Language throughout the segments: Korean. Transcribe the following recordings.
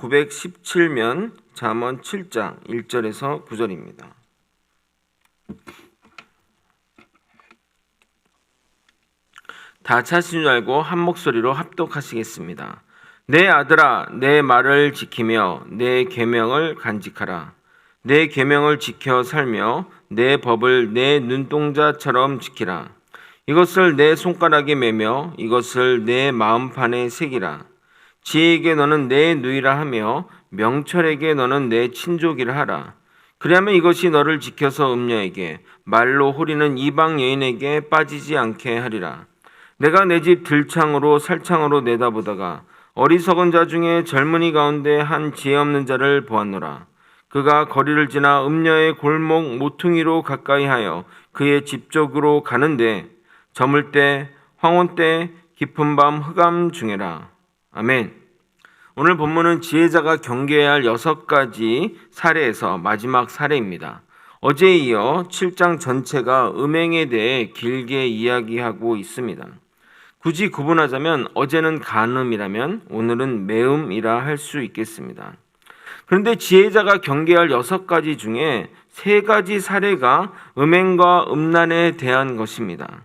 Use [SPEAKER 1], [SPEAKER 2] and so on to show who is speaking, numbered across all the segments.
[SPEAKER 1] 917면 잠언 7장 1절에서 9절입니다. 다 차신 줄 알고 한 목소리로 합독하시겠습니다. 내 아들아 내 말을 지키며 내 계명을 간직하라. 내 계명을 지켜 살며 내 법을 내 눈동자처럼 지키라. 이것을 내 손가락에 매며 이것을 내 마음판에 새기라. 지혜에게 너는 내 누이라 하며 명철에게 너는 내 친족이라 하라. 그리하면 이것이 너를 지켜서 음녀에게 말로 호리는 이방 여인에게 빠지지 않게 하리라. 내가 내 집 들창으로 살창으로 내다보다가 어리석은 자 중에 젊은이 가운데 한 지혜 없는 자를 보았노라. 그가 거리를 지나 음녀의 골목 모퉁이로 가까이 하여 그의 집 쪽으로 가는데 저물 때 황혼 때 깊은 밤 흑암 중에라. 아멘. 오늘 본문은 지혜자가 경계해야 할 여섯 가지 사례에서 마지막 사례입니다. 어제에 이어 7장 전체가 음행에 대해 길게 이야기하고 있습니다. 굳이 구분하자면 어제는 간음이라면 오늘은 매음이라 할 수 있겠습니다. 그런데 지혜자가 경계할 여섯 가지 중에 세 가지 사례가 음행과 음란에 대한 것입니다.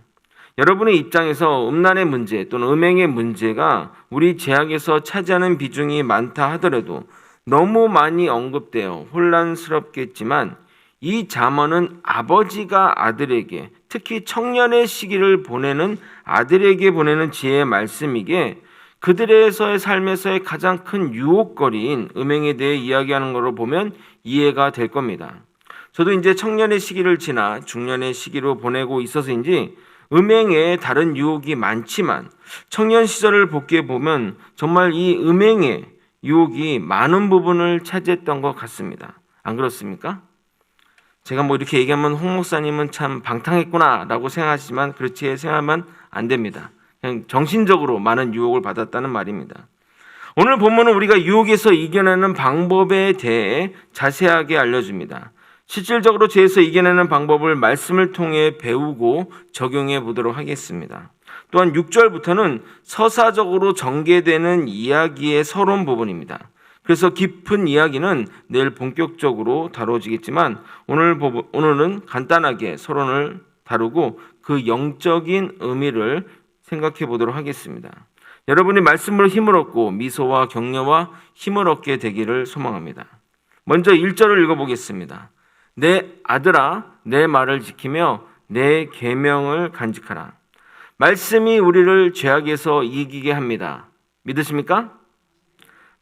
[SPEAKER 1] 여러분의 입장에서 음란의 문제 또는 음행의 문제가 우리 제약에서 차지하는 비중이 많다 하더라도 너무 많이 언급되어 혼란스럽겠지만 이 잠언은 아버지가 아들에게 특히 청년의 시기를 보내는 아들에게 보내는 지혜의 말씀이기에 그들에서의 삶에서의 가장 큰 유혹거리인 음행에 대해 이야기하는 것으로 보면 이해가 될 겁니다. 저도 이제 청년의 시기를 지나 중년의 시기로 보내고 있어서인지 음행에 다른 유혹이 많지만 청년 시절을 복귀해 보면 정말 이 음행의 유혹이 많은 부분을 차지했던 것 같습니다. 안 그렇습니까? 제가 뭐 이렇게 얘기하면 홍 목사님은 참 방탕했구나라고 생각하시지만 그렇지 생각하면 안 됩니다. 그냥 정신적으로 많은 유혹을 받았다는 말입니다. 오늘 본문은 우리가 유혹에서 이겨내는 방법에 대해 자세하게 알려줍니다. 실질적으로 죄에서 이겨내는 방법을 말씀을 통해 배우고 적용해 보도록 하겠습니다. 또한 6절부터는 서사적으로 전개되는 이야기의 서론 부분입니다. 그래서 깊은 이야기는 내일 본격적으로 다뤄지겠지만 오늘 오늘은 간단하게 서론을 다루고 그 영적인 의미를 생각해 보도록 하겠습니다. 여러분이 말씀으로 힘을 얻고 미소와 격려와 힘을 얻게 되기를 소망합니다. 먼저 1절을 읽어 보겠습니다. 내 아들아 내 말을 지키며 내 계명을 간직하라. 말씀이 우리를 죄악에서 이기게 합니다. 믿으십니까?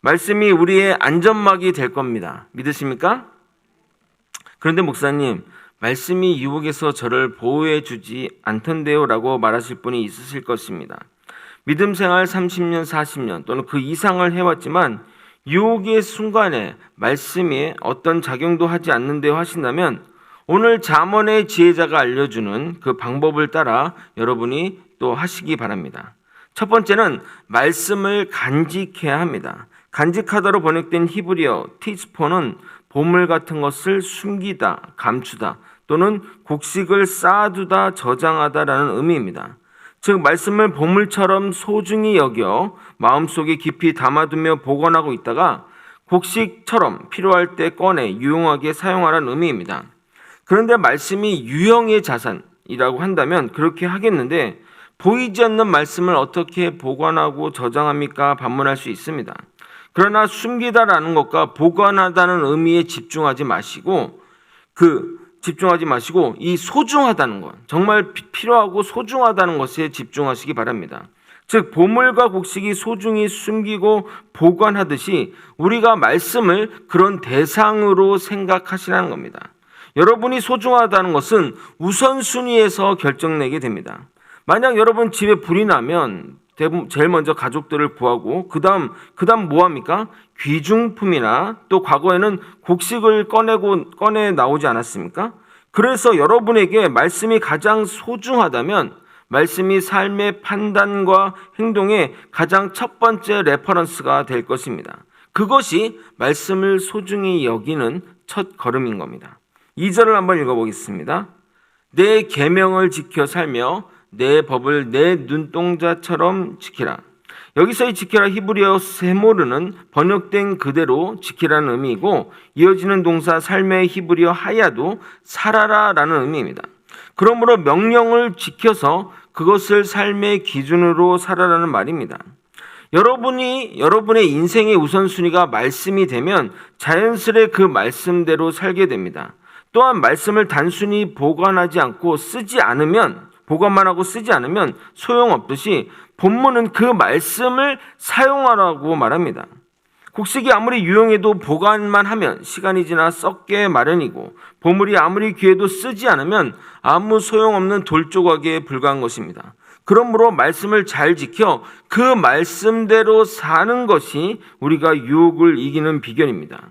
[SPEAKER 1] 말씀이 우리의 안전막이 될 겁니다. 믿으십니까? 그런데 목사님, 말씀이 유혹에서 저를 보호해 주지 않던데요 라고 말하실 분이 있으실 것입니다. 믿음 생활 30년, 40년 또는 그 이상을 해왔지만 유혹의 순간에 말씀이 어떤 작용도 하지 않는데요 하신다면 오늘 잠언의 지혜자가 알려주는 그 방법을 따라 여러분이 또 하시기 바랍니다. 첫 번째는 말씀을 간직해야 합니다. 간직하다로 번역된 히브리어 티스포는 보물 같은 것을 숨기다, 감추다 또는 곡식을 쌓아두다, 저장하다라는 의미입니다. 즉 말씀을 보물처럼 소중히 여겨 마음속에 깊이 담아두며 보관하고 있다가 곡식처럼 필요할 때 꺼내 유용하게 사용하라는 의미입니다. 그런데 말씀이 유형의 자산이라고 한다면 그렇게 하겠는데 보이지 않는 말씀을 어떻게 보관하고 저장합니까? 반문할 수 있습니다. 그러나 숨기다라는 것과 보관하다는 의미에 집중하지 마시고 그 집중하지 마시고 이 소중하다는 것, 정말 필요하고 소중하다는 것에 집중하시기 바랍니다. 즉 보물과 곡식이 소중히 숨기고 보관하듯이 우리가 말씀을 그런 대상으로 생각하시라는 겁니다. 여러분이 소중하다는 것은 우선순위에서 결정내게 됩니다. 만약 여러분 집에 불이 나면 제일 먼저 가족들을 구하고 그다음 그다음 뭐 합니까? 귀중품이나 또 과거에는 곡식을 꺼내고 꺼내 나오지 않았습니까? 그래서 여러분에게 말씀이 가장 소중하다면 말씀이 삶의 판단과 행동의 가장 첫 번째 레퍼런스가 될 것입니다. 그것이 말씀을 소중히 여기는 첫 걸음인 겁니다. 2절을 한번 읽어보겠습니다. 내 계명을 지켜 살며 내 법을 내 눈동자처럼 지키라. 여기서의 지키라 히브리어 세모르는 번역된 그대로 지키라는 의미이고 이어지는 동사 삶의 히브리어 하야도 살아라라는 의미입니다. 그러므로 명령을 지켜서 그것을 삶의 기준으로 살아라는 말입니다. 여러분이 여러분의 인생의 우선순위가 말씀이 되면 자연스레 그 말씀대로 살게 됩니다. 또한 말씀을 단순히 보관하지 않고 쓰지 않으면 보관만 하고 쓰지 않으면 소용없듯이 본문은 그 말씀을 사용하라고 말합니다. 곡식이 아무리 유용해도 보관만 하면 시간이 지나 썩게 마련이고 보물이 아무리 귀해도 쓰지 않으면 아무 소용없는 돌조각에 불과한 것입니다. 그러므로 말씀을 잘 지켜 그 말씀대로 사는 것이 우리가 유혹을 이기는 비결입니다.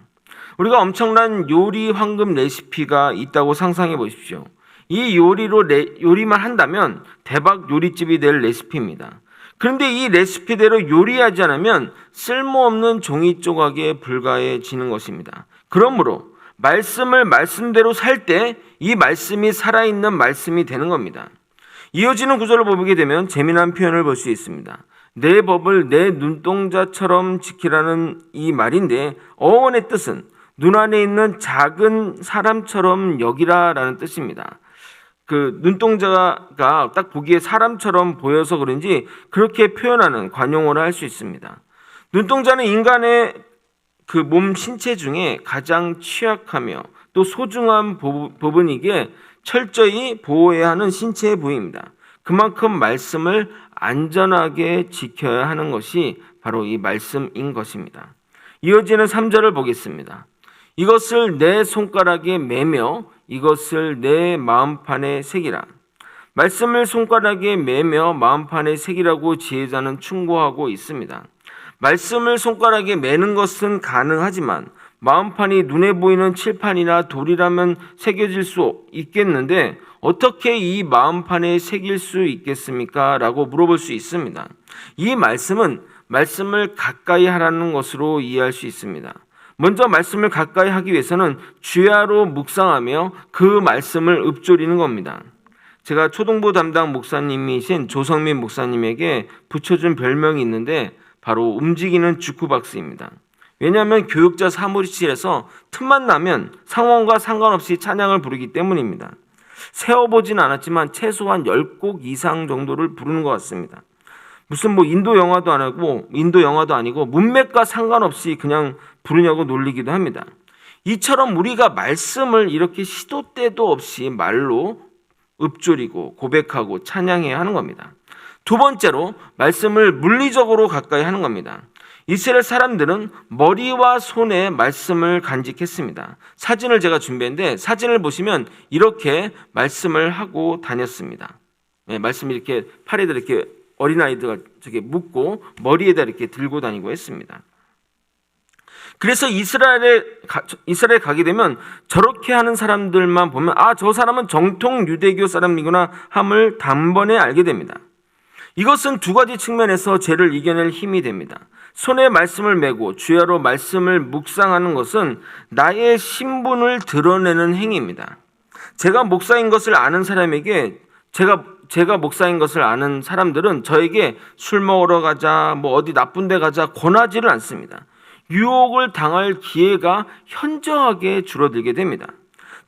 [SPEAKER 1] 우리가 엄청난 요리 황금 레시피가 있다고 상상해 보십시오. 이 요리로 레, 요리만 한다면 대박 요리집이 될 레시피입니다. 그런데 이 레시피대로 요리하지 않으면 쓸모없는 종이 조각에 불과해지는 것입니다. 그러므로 말씀을 말씀대로 살 때 이 말씀이 살아있는 말씀이 되는 겁니다. 이어지는 구절을 보게 되면 재미난 표현을 볼 수 있습니다. 내 법을 내 눈동자처럼 지키라는 이 말인데 어원의 뜻은 눈 안에 있는 작은 사람처럼 여기라라는 뜻입니다. 그 눈동자가 딱 보기에 사람처럼 보여서 그런지 그렇게 표현하는 관용어를 할 수 있습니다. 눈동자는 인간의 그 몸 신체 중에 가장 취약하며 또 소중한 부- 부분이기에 철저히 보호해야 하는 신체의 부위입니다. 그만큼 말씀을 안전하게 지켜야 하는 것이 바로 이 말씀인 것입니다. 이어지는 3절을 보겠습니다. 이것을 내 손가락에 매며 이것을 내 마음판에 새기라. 말씀을 손가락에 매며 마음판에 새기라고 지혜자는 충고하고 있습니다. 말씀을 손가락에 매는 것은 가능하지만 마음판이 눈에 보이는 칠판이나 돌이라면 새겨질 수 있겠는데 어떻게 이 마음판에 새길 수 있겠습니까? 라고 물어볼 수 있습니다. 이 말씀은 말씀을 가까이 하라는 것으로 이해할 수 있습니다. 먼저 말씀을 가까이 하기 위해서는 주야로 묵상하며 그 말씀을 읊조리는 겁니다. 제가 초등부 담당 목사님이신 조성민 목사님에게 붙여준 별명이 있는데 바로 움직이는 주쿠박스입니다. 왜냐하면 교육자 사무실에서 틈만 나면 상황과 상관없이 찬양을 부르기 때문입니다. 세어보진 않았지만 최소한 10곡 이상 정도를 부르는 것 같습니다. 무슨 뭐 인도 영화도 아니고 인도 영화도 아니고 문맥과 상관없이 그냥 부르냐고 놀리기도 합니다. 이처럼 우리가 말씀을 이렇게 시도 때도 없이 말로 읊조리고 고백하고 찬양해야 하는 겁니다. 두 번째로 말씀을 물리적으로 가까이 하는 겁니다. 이스라엘 사람들은 머리와 손에 말씀을 간직했습니다. 사진을 제가 준비했는데 사진을 보시면 이렇게 말씀을 하고 다녔습니다. 네, 말씀이 이렇게 팔에다 이렇게 어린아이들가 저게 묶고 머리에다 이렇게 들고 다니고 했습니다. 그래서 이스라엘에 가, 이스라엘 가게 되면 저렇게 하는 사람들만 보면 아 저 사람은 정통 유대교 사람이구나 함을 단번에 알게 됩니다. 이것은 두 가지 측면에서 죄를 이겨낼 힘이 됩니다. 손에 말씀을 메고 주야로 말씀을 묵상하는 것은 나의 신분을 드러내는 행위입니다. 제가 목사인 것을 아는 사람에게 제가 제가 목사인 것을 아는 사람들은 저에게 술 먹으러 가자, 뭐 어디 나쁜 데 가자 권하지를 않습니다. 유혹을 당할 기회가 현저하게 줄어들게 됩니다.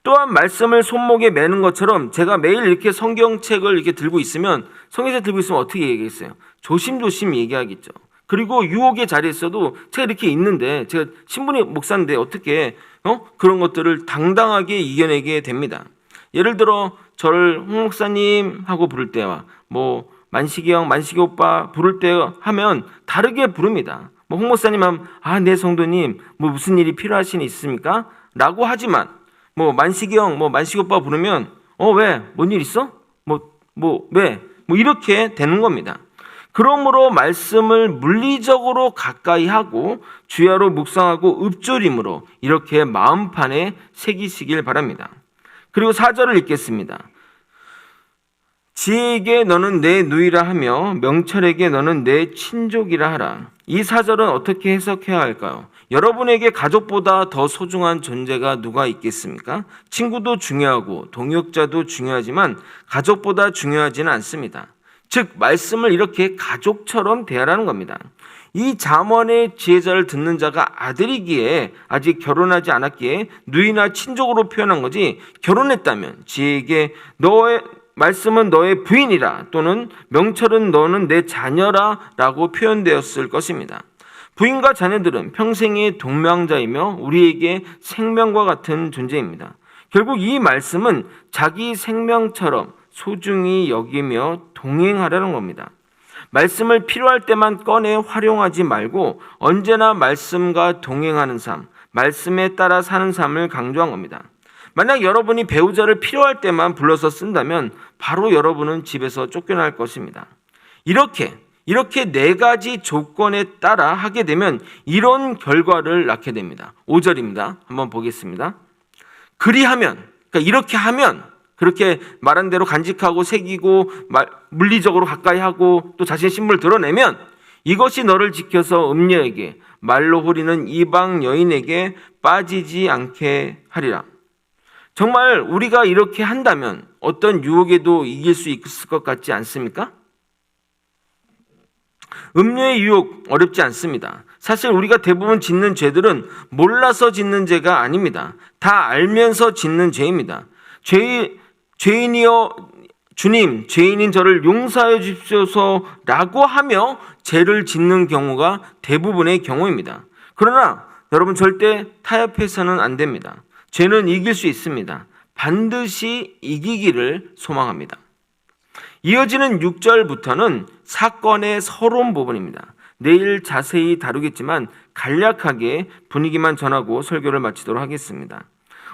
[SPEAKER 1] 또한 말씀을 손목에 매는 것처럼 제가 매일 이렇게 성경책을 이렇게 들고 있으면 성경책 들고 있으면 어떻게 얘기했어요? 조심조심 얘기하겠죠. 그리고 유혹의 자리에 있어도 제가 이렇게 있는데 제가 신분이 목사인데 어떻게 어? 그런 것들을 당당하게 이겨내게 됩니다. 예를 들어 저를 홍 목사님 하고 부를 때와 뭐 만식이 형, 만식이 오빠 부를 때 하면 다르게 부릅니다. 뭐 홍 목사님 하면 아네 성도님 뭐 무슨 일이 필요하신 일 있습니까? 라고 하지만 뭐 만식이 형, 뭐 만식이 오빠 부르면 어 왜? 뭔 일 있어? 뭐 뭐 왜? 뭐 이렇게 되는 겁니다. 그러므로 말씀을 물리적으로 가까이 하고 주야로 묵상하고 읊조림으로 이렇게 마음판에 새기시길 바랍니다. 그리고 사절을 읽겠습니다. 지혜에게 너는 내 누이라 하며 명철에게 너는 내 친족이라 하라. 이 사절은 어떻게 해석해야 할까요? 여러분에게 가족보다 더 소중한 존재가 누가 있겠습니까? 친구도 중요하고 동역자도 중요하지만 가족보다 중요하지는 않습니다. 즉 말씀을 이렇게 가족처럼 대하라는 겁니다. 이 잠언의 지혜자를 듣는 자가 아들이기에 아직 결혼하지 않았기에 누이나 친족으로 표현한 거지 결혼했다면 지혜에게 너의 말씀은 너의 부인이라 또는 명철은 너는 내 자녀라 라고 표현되었을 것입니다. 부인과 자녀들은 평생의 동명자이며 우리에게 생명과 같은 존재입니다. 결국 이 말씀은 자기 생명처럼 소중히 여기며 동행하라는 겁니다. 말씀을 필요할 때만 꺼내 활용하지 말고 언제나 말씀과 동행하는 삶, 말씀에 따라 사는 삶을 강조한 겁니다. 만약 여러분이 배우자를 필요할 때만 불러서 쓴다면 바로 여러분은 집에서 쫓겨날 것입니다. 이렇게 이렇게 네 가지 조건에 따라 하게 되면 이런 결과를 낳게 됩니다. 5절입니다. 한번 보겠습니다. 그리하면 그러니까 이렇게 하면 그렇게 말한 대로 간직하고 새기고 말- 물리적으로 가까이 하고 또 자신의 신분을 드러내면 이것이 너를 지켜서 음녀에게 말로 호리는 이방 여인에게 빠지지 않게 하리라. 정말 우리가 이렇게 한다면 어떤 유혹에도 이길 수 있을 것 같지 않습니까? 음료의 유혹 어렵지 않습니다. 사실 우리가 대부분 짓는 죄들은 몰라서 짓는 죄가 아닙니다. 다 알면서 짓는 죄입니다. 죄, 죄인이여 주님, 죄인인 저를 용서하여 주십시오서라고 하며 죄를 짓는 경우가 대부분의 경우입니다. 그러나 여러분 절대 타협해서는 안 됩니다. 죄는 이길 수 있습니다. 반드시 이기기를 소망합니다. 이어지는 6절부터는 사건의 서론 부분입니다. 내일 자세히 다루겠지만 간략하게 분위기만 전하고 설교를 마치도록 하겠습니다.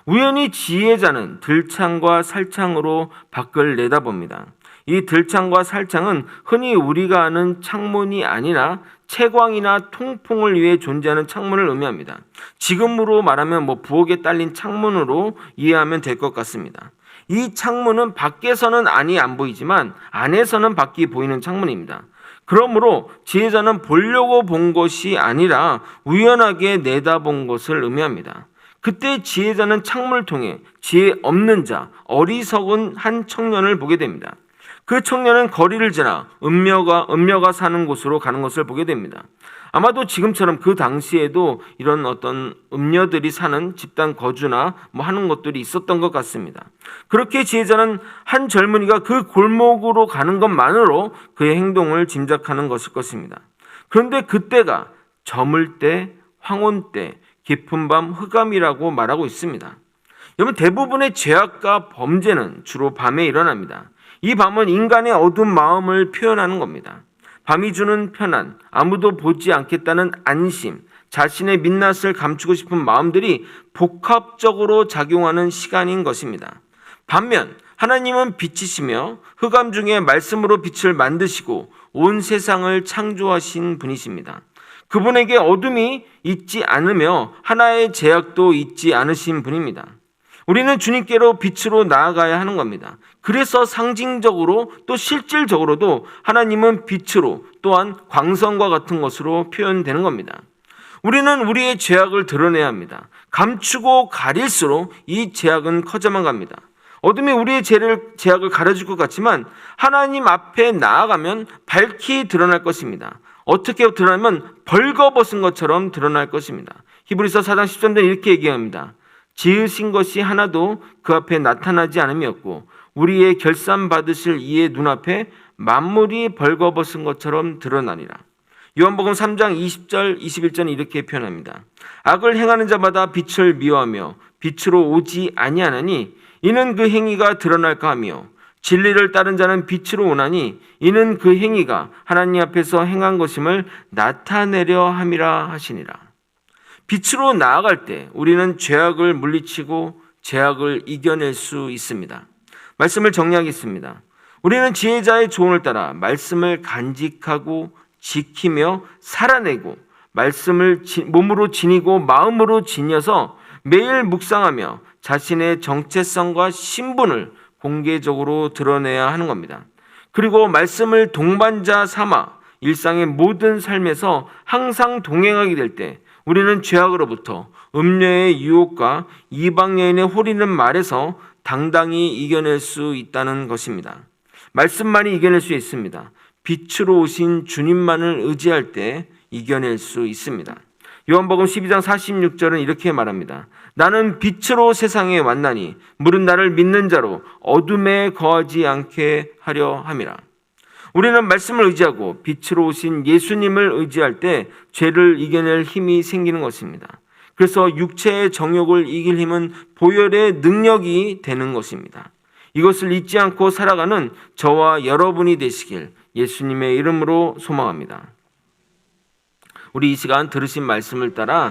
[SPEAKER 1] 우연히 지혜자는 들창과 살창으로 밖을 내다봅니다. 이 들창과 살창은 흔히 우리가 아는 창문이 아니라 채광이나 통풍을 위해 존재하는 창문을 의미합니다. 지금으로 말하면 뭐 부엌에 딸린 창문으로 이해하면 될 것 같습니다. 이 창문은 밖에서는 안이 안 보이지만 안에서는 밖이 보이는 창문입니다. 그러므로 지혜자는 보려고 본 것이 아니라 우연하게 내다본 것을 의미합니다. 그때 지혜자는 창문을 통해 지혜 없는 자, 어리석은 한 청년을 보게 됩니다. 그 청년은 거리를 지나 음녀가 음녀가 사는 곳으로 가는 것을 보게 됩니다. 아마도 지금처럼 그 당시에도 이런 어떤 음녀들이 사는 집단 거주나 뭐 하는 것들이 있었던 것 같습니다. 그렇게 지혜자는 한 젊은이가 그 골목으로 가는 것만으로 그의 행동을 짐작하는 것일 것입니다. 그런데 그때가 저물 때, 황혼 때, 깊은 밤 흑암이라고 말하고 있습니다. 여러분 대부분의 죄악과 범죄는 주로 밤에 일어납니다. 이 밤은 인간의 어두운 마음을 표현하는 겁니다. 밤이 주는 편안, 아무도 보지 않겠다는 안심, 자신의 민낯을 감추고 싶은 마음들이 복합적으로 작용하는 시간인 것입니다. 반면 하나님은 빛이시며 흑암 중에 말씀으로 빛을 만드시고 온 세상을 창조하신 분이십니다. 그분에게 어둠이 있지 않으며 하나의 제약도 있지 않으신 분입니다. 우리는 주님께로 빛으로 나아가야 하는 겁니다. 그래서 상징적으로 또 실질적으로도 하나님은 빛으로 또한 광선과 같은 것으로 표현되는 겁니다. 우리는 우리의 죄악을 드러내야 합니다. 감추고 가릴수록 이 죄악은 커져만 갑니다. 어둠이 우리의 죄를, 죄악을 가려줄 것 같지만 하나님 앞에 나아가면 밝히 드러날 것입니다. 어떻게 드러나면 벌거벗은 것처럼 드러날 것입니다. 히브리서 4장 10절에 이렇게 얘기합니다. 지으신 것이 하나도 그 앞에 나타나지 않음이었고 우리의 결산 받으실 이의 눈앞에 만물이 벌거벗은 것처럼 드러나니라. 요한복음 3장 20절 21절은 이렇게 표현합니다. 악을 행하는 자마다 빛을 미워하며 빛으로 오지 아니하나니 이는 그 행위가 드러날까 하며 진리를 따른 자는 빛으로 오나니 이는 그 행위가 하나님 앞에서 행한 것임을 나타내려 함이라 하시니라. 빛으로 나아갈 때 우리는 죄악을 물리치고 죄악을 이겨낼 수 있습니다. 말씀을 정리하겠습니다. 우리는 지혜자의 조언을 따라 말씀을 간직하고 지키며 살아내고 말씀을 지- 몸으로 지니고 마음으로 지녀서 매일 묵상하며 자신의 정체성과 신분을 공개적으로 드러내야 하는 겁니다. 그리고 말씀을 동반자 삼아 일상의 모든 삶에서 항상 동행하게 될 때 우리는 죄악으로부터 음녀의 유혹과 이방 여인의 호리는 말에서 당당히 이겨낼 수 있다는 것입니다. 말씀만이 이겨낼 수 있습니다. 빛으로 오신 주님만을 의지할 때 이겨낼 수 있습니다. 요한복음 12장 46절은 이렇게 말합니다. 나는 빛으로 세상에 왔나니 물은 나를 믿는 자로 어둠에 거하지 않게 하려 함이라. 우리는 말씀을 의지하고 빛으로 오신 예수님을 의지할 때 죄를 이겨낼 힘이 생기는 것입니다. 그래서 육체의 정욕을 이길 힘은 보혈의 능력이 되는 것입니다. 이것을 잊지 않고 살아가는 저와 여러분이 되시길 예수님의 이름으로 소망합니다. 우리 이 시간 들으신 말씀을 따라